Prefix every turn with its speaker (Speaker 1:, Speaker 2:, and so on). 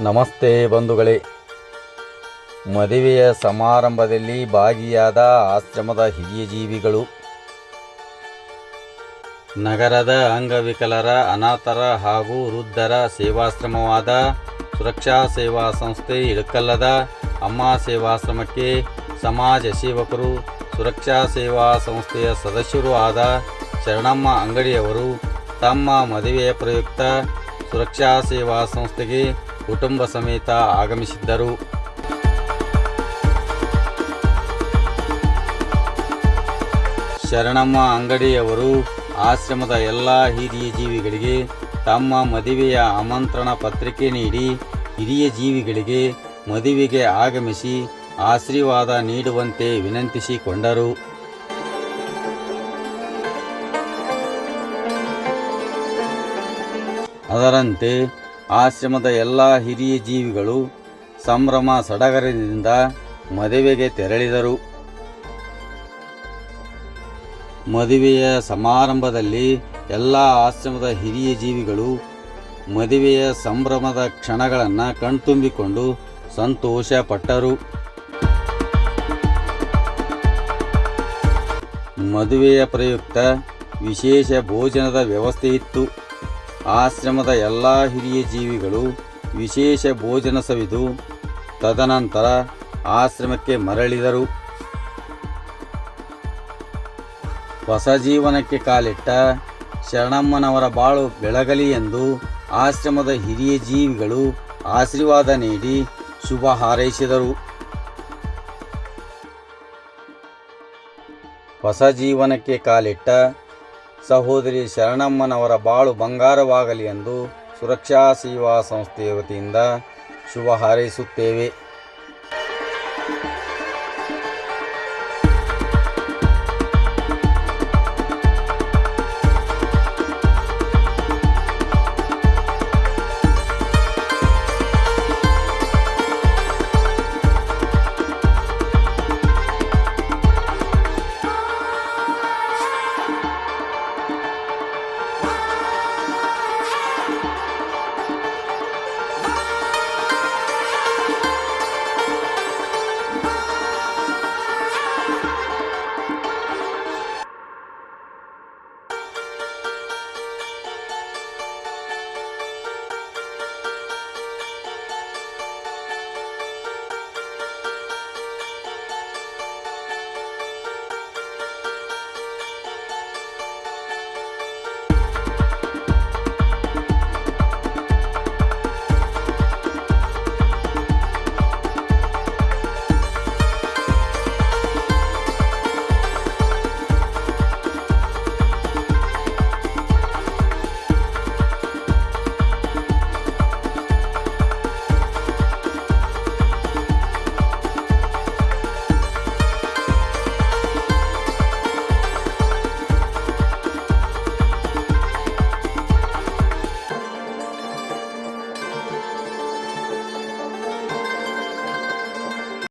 Speaker 1: ನಮಸ್ತೆ ಬಂಧುಗಳೇ. ಮದುವೆಯ ಸಮಾರಂಭದಲ್ಲಿ ಭಾಗಿಯಾದ ಆಶ್ರಮದ ಹಿರಿಯ ಜೀವಿಗಳು, ನಗರದ ಅಂಗವಿಕಲರ, ಅನಾಥರ ಹಾಗೂ ವೃದ್ಧರ ಸೇವಾಶ್ರಮವಾದ ಸುರಕ್ಷಾ ಸೇವಾ ಸಂಸ್ಥೆ ಇಳಕಲ್ಲದ ಅಮ್ಮ ಸೇವಾಶ್ರಮಕ್ಕೆ ಸಮಾಜ ಸೇವಕರು, ಸುರಕ್ಷಾ ಸೇವಾ ಸಂಸ್ಥೆಯ ಸದಸ್ಯರೂ ಆದ ಶರಣಮ್ಮ ಅಂಗಡಿಯವರು ತಮ್ಮ ಮದುವೆಯ ಪ್ರಯುಕ್ತ ಸುರಕ್ಷಾ ಸೇವಾ ಸಂಸ್ಥೆಗೆ ಕುಟುಂಬ ಸಮೇತ ಆಗಮಿಸಿದ್ದರು. ಶರಣಮ್ಮ ಅಂಗಡಿಯವರು ಆಶ್ರಮದ ಎಲ್ಲ ಹಿರಿಯ ಜೀವಿಗಳಿಗೆ ತಮ್ಮ ಮದುವೆಯ ಆಮಂತ್ರಣ ಪತ್ರಿಕೆ ನೀಡಿ ಹಿರಿಯ ಜೀವಿಗಳಿಗೆ ಮದುವೆಗೆ ಆಗಮಿಸಿ ಆಶೀರ್ವಾದ ನೀಡುವಂತೆ ವಿನಂತಿಸಿಕೊಂಡರು. ಅದರಂತೆ ಆಶ್ರಮದ ಎಲ್ಲ ಹಿರಿಯ ಜೀವಿಗಳು ಸಂಭ್ರಮ ಸಡಗರದಿಂದ ಮದುವೆಗೆ ತೆರಳಿದರು. ಮದುವೆಯ ಸಮಾರಂಭದಲ್ಲಿ ಎಲ್ಲ ಆಶ್ರಮದ ಹಿರಿಯ ಜೀವಿಗಳು ಮದುವೆಯ ಸಂಭ್ರಮದ ಕ್ಷಣಗಳನ್ನು ಕಣ್ತುಂಬಿಕೊಂಡು ಸಂತೋಷಪಟ್ಟರು. ಮದುವೆಯ ಪ್ರಯುಕ್ತ ವಿಶೇಷ ಭೋಜನದ ವ್ಯವಸ್ಥೆ ಇತ್ತು. ಆಶ್ರಮದ ಎಲ್ಲ ಹಿರಿಯ ಜೀವಿಗಳು ವಿಶೇಷ ಭೋಜನ ಸವಿದು ತದನಂತರ ಆಶ್ರಮಕ್ಕೆ ಮರಳಿದರು. ಹೊಸ ಜೀವನಕ್ಕೆ ಕಾಲಿಟ್ಟ ಶರಣಮ್ಮನವರ ಬಾಳು ಬೆಳಗಲಿ ಎಂದು ಆಶ್ರಮದ ಹಿರಿಯ ಜೀವಿಗಳು ಆಶೀರ್ವಾದ ನೀಡಿ ಶುಭ ಹಾರೈಸಿದರು. ಹೊಸ ಜೀವನಕ್ಕೆ ಕಾಲಿಟ್ಟ ಸಹೋದರಿ ಶರಣಮ್ಮನವರ ಬಾಳು ಬಂಗಾರವಾಗಲಿ ಎಂದು ಸುರಕ್ಷಾ ಸೇವಾ ಸಂಸ್ಥೆಯ ವತಿಯಿಂದ ಶುಭ ಹಾರೈಸುತ್ತೇವೆ.